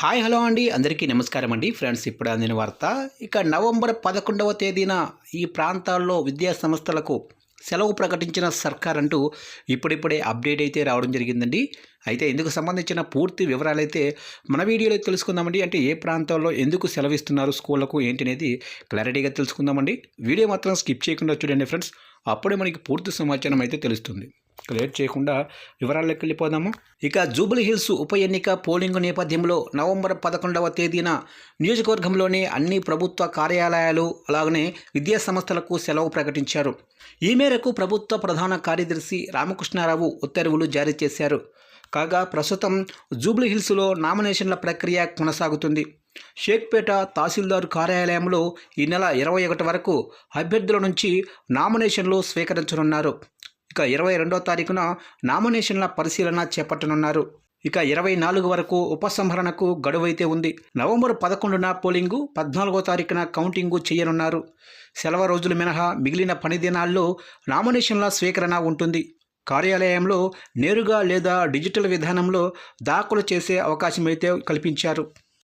Hi hello అండి. అందరికీ నమస్కారం అండి. ఫ్రెండ్స్ ఇప్పుడు అందిన వార్త. ఇక నవంబర్ పదకొండవ తేదీన ఈ ప్రాంతాల్లో విద్యా సంస్థలకు సెలవు ప్రకటించిన సర్కార్ అంటూ ఇప్పుడిప్పుడే అప్డేట్ అయితే రావడం జరిగిందండి. అయితే ఇందుకు సంబంధించిన పూర్తి వివరాలు అయితే మన వీడియోలో తెలుసుకుందామండి. అంటే ఏ ప్రాంతాల్లో ఎందుకు సెలవిస్తున్నారు స్కూళ్ళకు ఏంటి అనేది క్లారిటీగా తెలుసుకుందామండి. వీడియో మాత్రం స్కిప్ చేయకుండా చూడండి ఫ్రెండ్స్. అప్పుడే మనకి పూర్తి సమాచారం అయితే తెలుస్తుంది. లేట్ చేయకుండా వివరాల్లోకి వెళ్ళిపోదాము. ఇక జూబ్లీహిల్స్ ఉప ఎన్నిక పోలింగ్ నేపథ్యంలో నవంబర్ పదకొండవ తేదీన నియోజకవర్గంలోని అన్ని ప్రభుత్వ కార్యాలయాలు అలాగనే విద్యా సంస్థలకు సెలవు ప్రకటించారు. ఈ మేరకు ప్రభుత్వ ప్రధాన కార్యదర్శి రామకృష్ణారావు ఉత్తర్వులు జారీ చేశారు. కాగా ప్రస్తుతం జూబ్లీహిల్స్లో నామినేషన్ల ప్రక్రియ కొనసాగుతుంది. షేక్పేట తహసీల్దార్ కార్యాలయంలో ఈ నెల ఇరవై ఒకటి వరకు అభ్యర్థుల నుంచి నామినేషన్లు స్వీకరించనున్నారు. ఇక ఇరవై రెండో తారీఖున నామినేషన్ల పరిశీలన చేపట్టనున్నారు. ఇక ఇరవై నాలుగు వరకు ఉపసంహరణకు గడువైతే ఉంది. నవంబర్ పదకొండున పోలింగు పద్నాలుగో తారీఖున కౌంటింగు చేయనున్నారు. సెలవు రోజులు మినహా మిగిలిన పని దినాల్లో నామినేషన్ల స్వీకరణ ఉంటుంది. కార్యాలయంలో నేరుగా లేదా డిజిటల్ విధానంలో దాఖలు చేసే అవకాశం అయితే కల్పించారు.